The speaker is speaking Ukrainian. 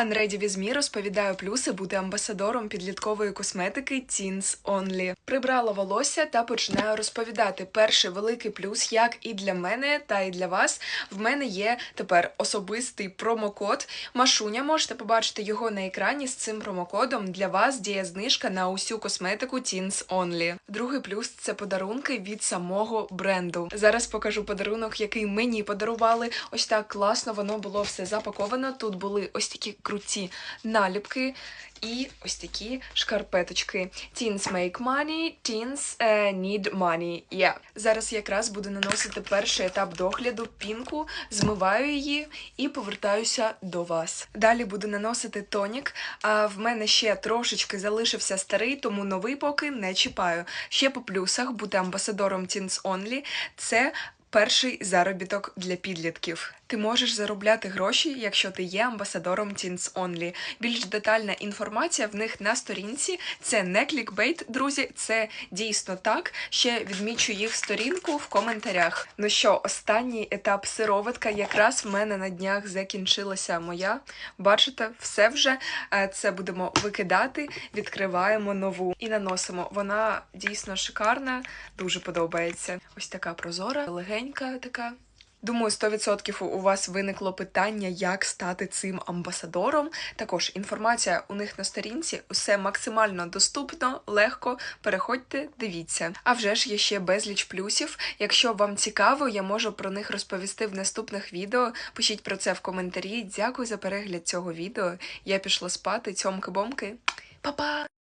With Me розповідаю плюси бути амбасадором підліткової косметики Teens Only. Прибрала волосся та починаю розповідати. Перший великий плюс, як і для мене, та і для вас. В мене є тепер особистий промокод Машуня. Можете побачити його на екрані з цим промокодом. Для вас діє знижка на усю косметику Teens Only. Другий плюс це подарунки від самого бренду. Зараз покажу подарунок, який мені подарували. Ось так класно воно було все запаковано. Тут були ось такі круті наліпки. І ось такі шкарпеточки. Teens make money, teens е, need money. Yeah. Зараз якраз буду наносити перший етап догляду пінку, змиваю її і повертаюся до вас. Далі буду наносити тонік. А в мене ще трошечки залишився старий, тому новий поки не чіпаю. Ще по плюсах бути амбасадором Teens Only – це Перший заробіток для підлітків. Ти можеш заробляти гроші, якщо ти є амбасадором Teens Only. Більш детальна інформація в них на сторінці. Це не клікбейт, друзі, це дійсно так. Ще відмічу їх сторінку в коментарях. Ну що, останній етап сироватка якраз в мене на днях закінчилася моя. Бачите, все вже Е, це будемо викидати, відкриваємо нову і наносимо. Вона дійсно шикарна, дуже подобається. Ось така прозора, легенька така. Думаю, 100% у вас виникло питання, як стати цим амбасадором. Також інформація у них на сторінці, усе максимально доступно, легко. Переходьте, дивіться. А вже ж є ще безліч плюсів. Якщо вам цікаво, я можу про них розповісти в наступних відео. Пишіть про це в коментарі. Дякую за перегляд цього відео. Я пішла спати. Цьомки-бомки. Па-па!